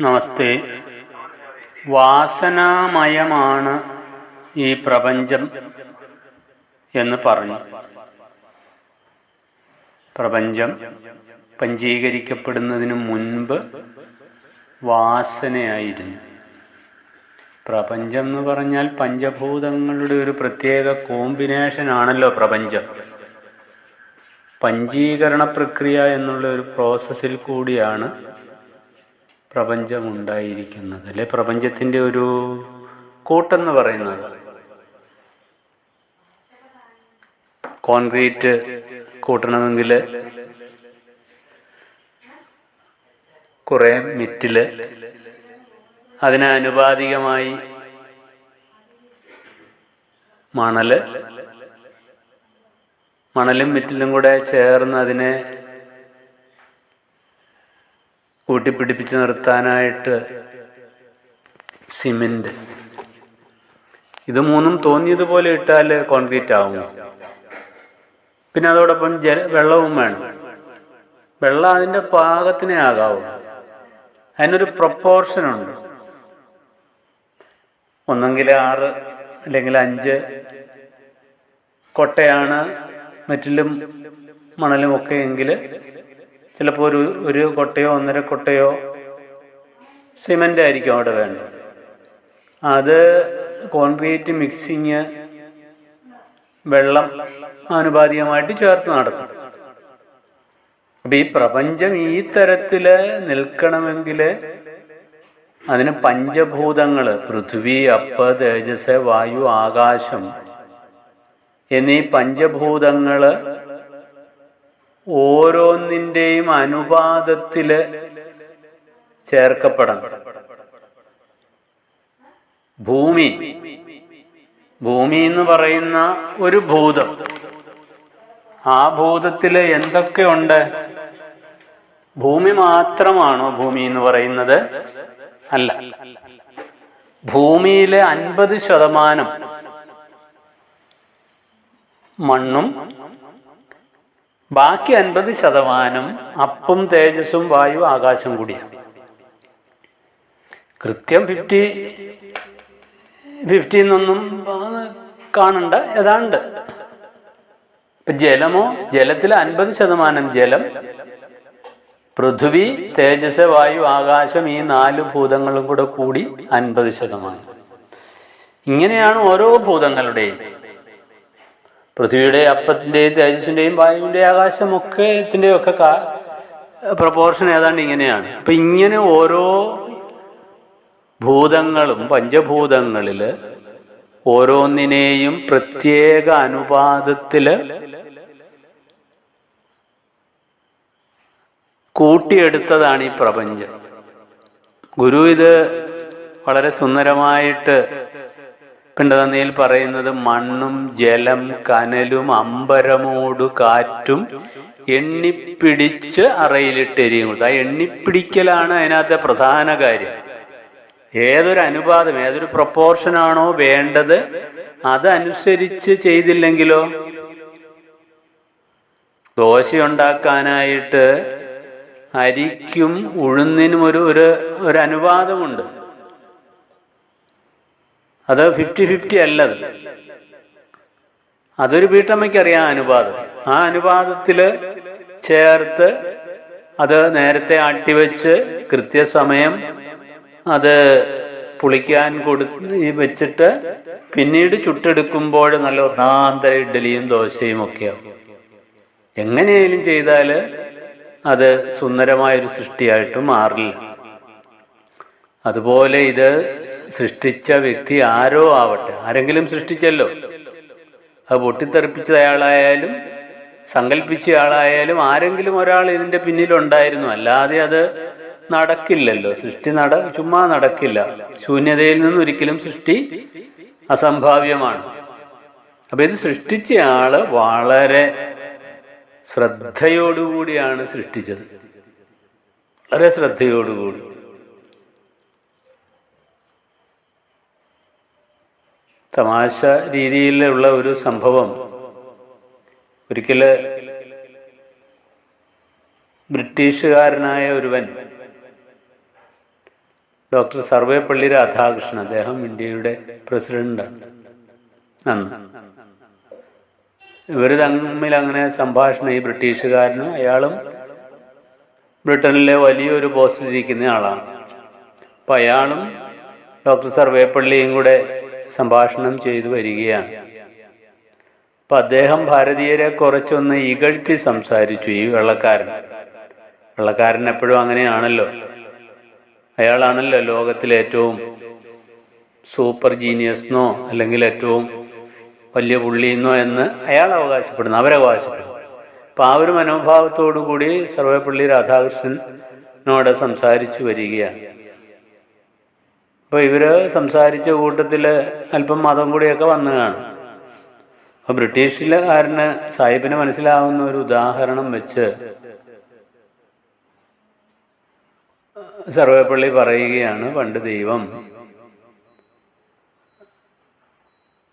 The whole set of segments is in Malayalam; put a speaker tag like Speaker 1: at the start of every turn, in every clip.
Speaker 1: നമസ്തേ. വാസനാമയമാണ് ഈ പ്രപഞ്ചം എന്ന് പറഞ്ഞു. പ്രപഞ്ചം പഞ്ചീകരിക്കപ്പെടുന്നതിന് മുൻപ് വാസനയായിരുന്നു. പ്രപഞ്ചം എന്ന് പറഞ്ഞാൽ പഞ്ചഭൂതങ്ങളുടെ ഒരു പ്രത്യേക കോമ്പിനേഷൻ ആണല്ലോ പ്രപഞ്ചം. പഞ്ചീകരണ പ്രക്രിയ എന്നുള്ള ഒരു പ്രോസസ്സിൽ കൂടിയാണ് പ്രപഞ്ചം ഉണ്ടായിരിക്കുന്നത് അല്ലെ? പ്രപഞ്ചത്തിന്റെ ഒരു കൂട്ടെന്ന് പറയുന്നത് കോൺക്രീറ്റ് കൂട്ടണമെങ്കിൽ കുറേ മിറ്റിൽ അതിന് അനുപാതികമായി മണൽ മണലും മിറ്റിലും കൂടെ ചേർന്ന് അതിനെ കൂട്ടിപ്പിടിപ്പിച്ച് നിർത്താനായിട്ട് സിമെന്റ്. ഇത് മൂന്നും തോന്നിയതുപോലെ ഇട്ടാൽ കോൺക്രീറ്റ് ആവും. പിന്നെ അതോടൊപ്പം ജല വെള്ളവും വേണം. വെള്ളം അതിന്റെ പാകത്തിനേ ആകാവും. അതിനൊരു പ്രപ്പോർഷനുണ്ട് ഒന്നെങ്കിൽ ആറ് അല്ലെങ്കിൽ അഞ്ച് കൊട്ടയാണ് മറ്റിലും മണലും ഒക്കെ എങ്കിൽ ചിലപ്പോൾ ഒരു ഒരു കൊട്ടയോ ഒന്നര കൊട്ടയോ സിമന്റ് ആയിരിക്കും അവിടെ വേണ്ടത്. അത് കോൺക്രീറ്റ് മിക്സിങ് വെള്ളം ആനുപാതികമായിട്ട് ചേർത്ത് നടത്തും. അപ്പം ഈ പ്രപഞ്ചം ഈ തരത്തിൽ നിൽക്കണമെങ്കിൽ അതിന് പഞ്ചഭൂതങ്ങൾ പൃഥ്വി അപ്പ തേജസ് വായു ആകാശം എന്നീ പഞ്ചഭൂതങ്ങൾ ഓരോന്നിന്റെയും അനുപാതത്തിൽ ചേർക്കപ്പെടണം. ഭൂമി. ഭൂമി എന്ന് പറയുന്ന ഒരു ഭൂതം. ആ ഭൂതത്തിൽ എന്തൊക്കെയുണ്ട് ഭൂമി മാത്രമാണോ ഭൂമി എന്ന് പറയുന്നത്? അല്ല. ഭൂമിയിലെ അൻപത് ശതമാനം മണ്ണും ബാക്കി അൻപത് ശതമാനം അപ്പും തേജസ്സും വായു ആകാശം കൂടിയാണ്. കൃത്യം ഫിഫ്റ്റി ഫിഫ്റ്റി എന്നൊന്നും കാണണ്ട ഏതാണ്ട്. ഇപ്പൊ ജലമോ ജലത്തിൽ അൻപത് ശതമാനം ജലം പൃഥ്വി തേജസ് വായു ആകാശം ഈ നാല് ഭൂതങ്ങളും കൂടെ കൂടി അൻപത് ശതമാനം. ഇങ്ങനെയാണ് ഓരോ ഭൂതങ്ങളുടെയും. പൃഥ്വിയുടെ അപ്പത്തിന്റെയും തേജസ്സിന്റെയും വായുവിന്റെയും ആകാശമൊക്കെ ഇതിന്റെയും ഒക്കെ പ്രപ്പോർഷൻ ഏതാണ്ട് ഇങ്ങനെയാണ്. അപ്പം ഇങ്ങനെ ഓരോ ഭൂതങ്ങളും പഞ്ചഭൂതങ്ങളിൽ ഓരോന്നിനെയും പ്രത്യേക അനുപാതത്തിൽ കൂട്ടിയെടുത്തതാണ് ഈ പ്രപഞ്ചം. ഗുരു ഇത് വളരെ സുന്ദരമായിട്ട് പിണ്ടതന്നിയിൽ പറയുന്നത് മണ്ണും ജലം കനലും അമ്പരമോടു കാറ്റും എണ്ണിപ്പിടിച്ച് അറയിലിട്ടെരിയും കൊടുത്തു ആ എണ്ണിപ്പിടിക്കലാണ് അതിനകത്തെ പ്രധാന കാര്യം. ഏതൊരു അനുപാതം ഏതൊരു പ്രപ്പോർഷനാണോ വേണ്ടത് അതനുസരിച്ച് ചെയ്തില്ലെങ്കിലോ? ദോശ ഉണ്ടാക്കാനായിട്ട് അരിക്കും ഉഴുന്നിനും ഒരു ഒരു അനുപാതമുണ്ട്. അത് ഫിഫ്റ്റി ഫിഫ്റ്റി അല്ലത്. അതൊരു വീട്ടമ്മയ്ക്കറിയാം അനുപാതം. ആ അനുപാതത്തിൽ ചേർത്ത് അത് നേരത്തെ ആട്ടിവെച്ച് കൃത്യസമയം അത് പുളിക്കാൻ കൊടു വെച്ചിട്ട് പിന്നീട് ചുട്ടെടുക്കുമ്പോൾ നല്ല ഒന്നാന്തര ഇഡ്ഡലിയും ദോശയും ഒക്കെയാവും. എങ്ങനെയായാലും ചെയ്താൽ അത് സുന്ദരമായൊരു സൃഷ്ടിയായിട്ട് മാറില്ല. അതുപോലെ ഇത് സൃഷ്ടിച്ച വ്യക്തി ആരോ ആവട്ടെ. ആരെങ്കിലും സൃഷ്ടിച്ചല്ലോ. അത് പൊട്ടിത്തെറിപ്പിച്ച അയാളായാലും സങ്കല്പിച്ച ആളായാലും ആരെങ്കിലും ഒരാൾ ഇതിന്റെ പിന്നിലുണ്ടായിരുന്നു. അല്ലാതെ അത് നടക്കില്ലല്ലോ. സൃഷ്ടി നട ചുമ്മാ നടക്കില്ല. ശൂന്യതയിൽ നിന്ന് ഒരിക്കലും സൃഷ്ടി അസംഭാവ്യമാണ്. അപ്പൊ ഇത് സൃഷ്ടിച്ച ആൾ വളരെ ശ്രദ്ധയോടുകൂടിയാണ് സൃഷ്ടിച്ചത്. വളരെ ശ്രദ്ധയോടുകൂടി. തമാശ രീതിയിലുള്ള ഒരു സംഭവം ഒരിക്കൽ ബ്രിട്ടീഷുകാരനായ ഒരുവൻ ഡോക്ടർ സർവേപ്പള്ളി രാധാകൃഷ്ണൻ അദ്ദേഹം ഇന്ത്യയുടെ പ്രസിഡന്റാണ് അന്ന് ഇവർ തമ്മിൽ അങ്ങനെ സംഭാഷണം ഈ ബ്രിട്ടീഷുകാരനും അയാളും ബ്രിട്ടനിലെ വലിയൊരു പോസ്റ്റിലിരിക്കുന്ന ആളാണ്. അപ്പം അയാളും ഡോക്ടർ സർവേപ്പള്ളിയും കൂടെ സംഭാഷണം ചെയ്തു വരികയാണ്. അപ്പം അദ്ദേഹം ഭാരതീയരെ കുറച്ചൊന്ന് ഇകഴ്ത്തി സംസാരിച്ചു ഈ വെള്ളക്കാരൻ. വെള്ളക്കാരൻ എപ്പോഴും അങ്ങനെയാണല്ലോ. അയാളാണല്ലോ ലോകത്തിലെ ഏറ്റവും സൂപ്പർ ജീനിയസ്നോ അല്ലെങ്കിൽ ഏറ്റവും വലിയ പുള്ളിയെന്നോ എന്ന് അയാൾ അവകാശപ്പെടുന്നു അവരവകാശപ്പെടുന്നു അപ്പം ആ ഒരു മനോഭാവത്തോടു കൂടി സർവേപ്പള്ളി രാധാകൃഷ്ണനോട് സംസാരിച്ചു വരികയാണ്. അപ്പോൾ ഇവർ സംസാരിച്ച കൂട്ടത്തിൽ അല്പം മതം കൂടിയൊക്കെ വന്നു കാണും അപ്പോൾ ബ്രിട്ടീഷുകാരന് സാഹിബിന് മനസ്സിലാവുന്ന ഒരു ഉദാഹരണം വെച്ച് സർവേപ്പള്ളി പറയുകയാണ് പണ്ട് ദൈവം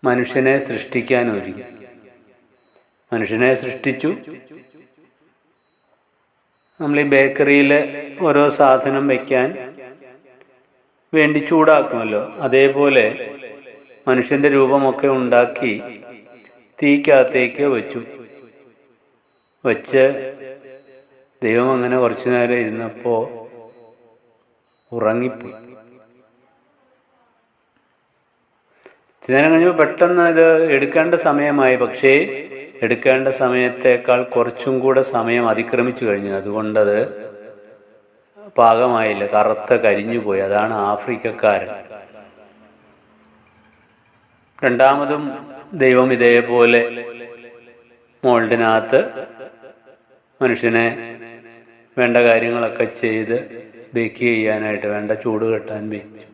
Speaker 1: മനുഷ്യനെ സൃഷ്ടിക്കാൻ ഒരുങ്ങി. മനുഷ്യനെ സൃഷ്ടിച്ചു. നമ്മൾ ഈ ബേക്കറിയിൽ ഓരോ സാധനം വയ്ക്കാൻ വേണ്ടി ചൂടാക്കുമല്ലോ. അതേപോലെ മനുഷ്യന്റെ രൂപമൊക്കെ ഉണ്ടാക്കി തീക്കകത്തേക്ക് വെച്ചു. വെച്ച് ദൈവം അങ്ങനെ കുറച്ചു നേരം ഇരുന്നപ്പോൾ ഉറങ്ങിപ്പോയി. നേരം കഴിഞ്ഞപ്പോൾ പെട്ടെന്ന് ഇത് എടുക്കേണ്ട സമയമായി. പക്ഷേ എടുക്കേണ്ട സമയത്തേക്കാൾ കുറച്ചും കൂടെ സമയം അതിക്രമിച്ചു കഴിഞ്ഞു. അതുകൊണ്ടത് പാകമായില്ല. കറുത്ത കരിഞ്ഞുപോയി. അതാണ് ആഫ്രിക്കക്കാരൻ. രണ്ടാമതും ദൈവം ഇതേപോലെ മോൾഡിനകത്ത് മനുഷ്യനെ വേണ്ട കാര്യങ്ങളൊക്കെ ചെയ്ത് ബേക്ക് ചെയ്യാനായിട്ട് വേണ്ട ചൂട് കെട്ടാൻ വെച്ചു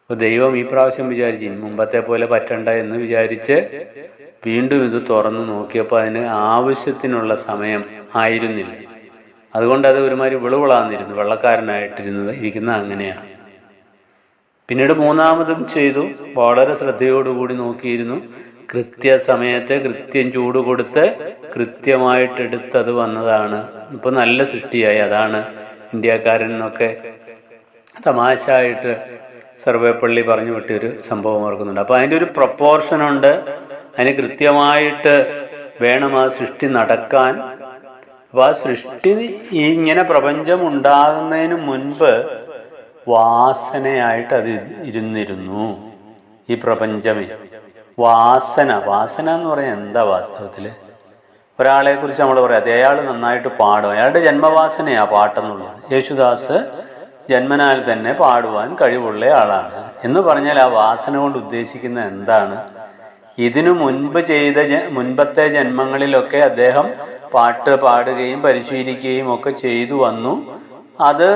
Speaker 1: അപ്പോൾ ദൈവം ഈ പ്രാവശ്യം വിചാരിച്ചു മുമ്പത്തെ പോലെ പറ്റണ്ട എന്ന് വിചാരിച്ച് വീണ്ടും ഇത് തുറന്നു നോക്കിയപ്പോൾ അതിന് ആവശ്യത്തിനുള്ള സമയം ആയിരുന്നില്ല. അതുകൊണ്ട് അത് ഒരുമാതിരി വിളുവിളാന്നിരുന്നു. വെള്ളക്കാരനായിട്ടിരുന്നത് ഇരിക്കുന്ന അങ്ങനെയാണ്. പിന്നീട് മൂന്നാമതും ചെയ്തു. വളരെ ശ്രദ്ധയോടുകൂടി നോക്കിയിരുന്നു. കൃത്യസമയത്ത് കൃത്യം ചൂട് കൊടുത്ത് കൃത്യമായിട്ടെടുത്തത് വന്നതാണ്. ഇപ്പൊ നല്ല സൃഷ്ടിയായി. അതാണ് ഇന്ത്യക്കാരൻ എന്നൊക്കെ തമാശയായിട്ട് സർവേപ്പള്ളി പറഞ്ഞു വിട്ടൊരു സംഭവം ഓർക്കുന്നുണ്ട്. അപ്പോൾ അതിന്റെ ഒരു പ്രപ്പോർഷനുണ്ട് അതിന് കൃത്യമായിട്ട് വേണം ആ സൃഷ്ടി നടക്കാൻ. അപ്പൊ ആ സൃഷ്ടി ഇങ്ങനെ പ്രപഞ്ചം ഉണ്ടാകുന്നതിന് മുൻപ് വാസനയായിട്ട് അത് ഇരുന്നിരുന്നു. ഈ പ്രപഞ്ചമേ. വാസന. വാസന എന്ന് പറഞ്ഞാൽ എന്താ വാസ്തവത്തിൽ? ഒരാളെ കുറിച്ച് നമ്മൾ പറയാം. അയാൾ നന്നായിട്ട് പാടും. അയാളുടെ ജന്മവാസനയാ പാട്ടെന്നുള്ളത്. യേശുദാസ് ജന്മനാൽ തന്നെ പാടുവാൻ കഴിവുള്ള ആളാണ്. എന്ന് പറഞ്ഞാൽ ആ വാസന കൊണ്ട് ഉദ്ദേശിക്കുന്നത് എന്താണ്? ഇതിനു മുൻപ് ചെയ്ത മുൻപത്തെ ജന്മങ്ങളിലൊക്കെ അദ്ദേഹം പാട്ട് പാടുകയും പരിശീലിക്കുകയും ഒക്കെ ചെയ്തു വന്നു. അത്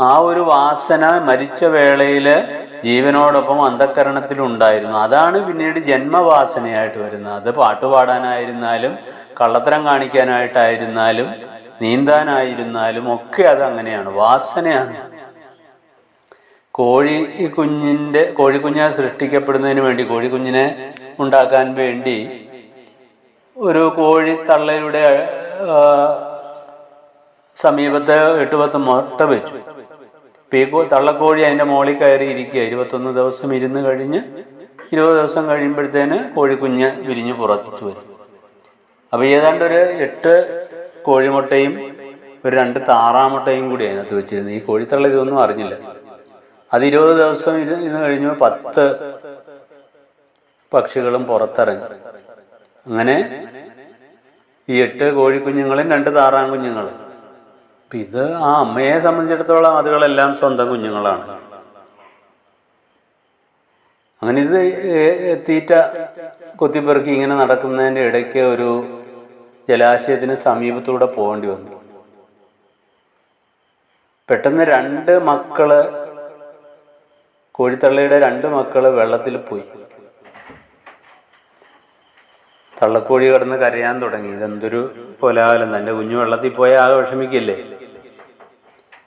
Speaker 1: ആ ഒരു വാസന മരിച്ച വേളയിൽ ജീവനോടൊപ്പം അന്ധക്കരണത്തിലുണ്ടായിരുന്നു അതാണ് പിന്നീട് ജന്മവാസനയായിട്ട് വരുന്നത്. അത് പാട്ടുപാടാനായിരുന്നാലും കള്ളത്തരം കാണിക്കാനായിട്ടായിരുന്നാലും നീന്താനായിരുന്നാലും ഒക്കെ അത് അങ്ങനെയാണ്. വാസനയാണ്. കോഴി കുഞ്ഞിന്റെ കോഴിക്കുഞ്ഞ് സൃഷ്ടിക്കപ്പെടുന്നതിന് വേണ്ടി കോഴിക്കുഞ്ഞിനെ ഉണ്ടാക്കാൻ വേണ്ടി ഒരു കോഴി തള്ളയുടെ സമീപത്ത് എട്ട് പത്ത് മുട്ട വെച്ചു. ഈ തള്ളക്കോഴി അതിന്റെ മുകളിൽ കയറി ഇരിക്കുക. ഇരുപത്തൊന്ന് ദിവസം ഇരുന്ന് കഴിഞ്ഞ് ഇരുപത് ദിവസം കഴിയുമ്പോഴത്തേന് കോഴിക്കുഞ്ഞ് വിരിഞ്ഞ് പുറത്തു വരും. അപ്പോൾ ഏതാണ്ട് ഒരു എട്ട് കോഴിമുട്ടയും ഒരു രണ്ട് താറാമുട്ടയും കൂടി അതിനകത്ത് വെച്ചിരുന്നു. ഈ കോഴിത്തള്ള ഇതൊന്നും അറിഞ്ഞില്ല. അത് ഇരുപത് ദിവസം ഇരുന്ന് കഴിഞ്ഞു പത്ത് പക്ഷികളും പുറത്തിറങ്ങി. അങ്ങനെ ഈ എട്ട് കോഴിക്കുഞ്ഞുങ്ങളും രണ്ട് താറാൻ കുഞ്ഞുങ്ങളും അപ്പം ഇത് ആ അമ്മയെ സംബന്ധിച്ചിടത്തോളം അതുകളെല്ലാം സ്വന്തം കുഞ്ഞുങ്ങളാണ്. അങ്ങനെ ഇത് തീറ്റ കൊത്തിപ്പെറുക്കി ഇങ്ങനെ നടക്കുന്നതിന്റെ ഇടയ്ക്ക് ഒരു ജലാശയത്തിന് സമീപത്തൂടെ പോകേണ്ടി വന്നു. പെട്ടെന്ന് രണ്ട് മക്കൾ കോഴിത്തള്ളയുടെ രണ്ട് മക്കൾ വെള്ളത്തിൽ പോയി. തള്ളക്കോഴി കിടന്ന് കരയാൻ തുടങ്ങി. ഇതെന്തൊരു കോലാഹലം. തന്റെ കുഞ്ഞു വെള്ളത്തിൽ പോയാൽ ആകെ വിഷമിക്കില്ലേ?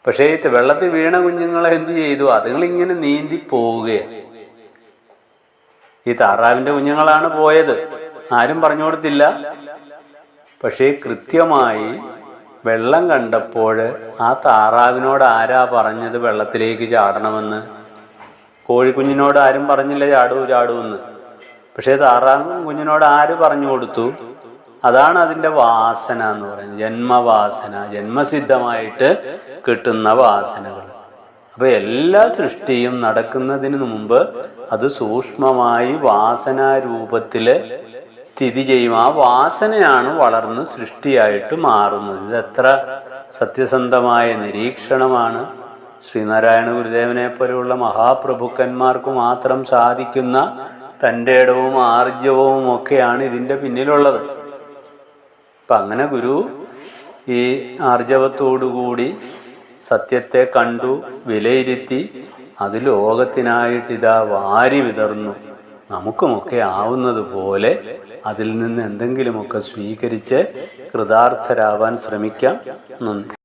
Speaker 1: പക്ഷേ വെള്ളത്തിൽ വീണ കുഞ്ഞുങ്ങളെ എന്ത് ചെയ്തു? അതുങ്ങളിങ്ങനെ നീന്തി പോവുകയാണ്. ഈ താറാവിന്റെ കുഞ്ഞുങ്ങളാണ് പോയത്. ആരും പറഞ്ഞു കൊടുത്തില്ല. പക്ഷേ കൃത്യമായി വെള്ളം കണ്ടപ്പോൾ ആ താറാവിനോട് ആരാ പറഞ്ഞത് വെള്ളത്തിലേക്ക് ചാടണമെന്ന്? കോഴിക്കുഞ്ഞിനോട് ആരും പറഞ്ഞില്ല ചാടൂ ചാടൂ എന്ന്. പക്ഷേ താറാവ് കുഞ്ഞിനോട് ആര് പറഞ്ഞു കൊടുത്തു? അതാണ് അതിന്റെ വാസന എന്ന് പറയുന്നത്. ജന്മവാസന ജന്മസിദ്ധമായിട്ട് കിട്ടുന്ന വാസനകൾ. അപ്പോൾ എല്ലാ സൃഷ്ടിയും നടക്കുന്നതിന് മുമ്പ് അത് സൂക്ഷ്മമായി വാസനാരൂപത്തിൽ സ്ഥിതി ചെയ്യും. ആ വാസനയാണ് വളർന്ന് സൃഷ്ടിയായിട്ട് മാറുന്നത്. ഇത് എത്ര സത്യസന്ധമായ നിരീക്ഷണമാണ്. ശ്രീനാരായണ ഗുരുദേവനെ പോലെയുള്ള മഹാപ്രഭുക്കന്മാർക്ക് മാത്രം സാധിക്കുന്ന തന്റെ ഇടവും ആർജവവും ഒക്കെയാണ് ഇതിന്റെ പിന്നിലുള്ളത്. അപ്പം അങ്ങനെ ഗുരു ഈ ആർജവത്തോടുകൂടി സത്യത്തെ കണ്ടു വിലയിരുത്തി അത് ലോകത്തിനായിട്ട് ഇതാ വാരി വിതർന്നു നമുക്കുമൊക്കെ ആവുന്നത് പോലെ അതിൽ നിന്ന് എന്തെങ്കിലുമൊക്കെ സ്വീകരിച്ച് കൃതാർത്ഥരാവാൻ ശ്രമിക്കാം. നന്ദി.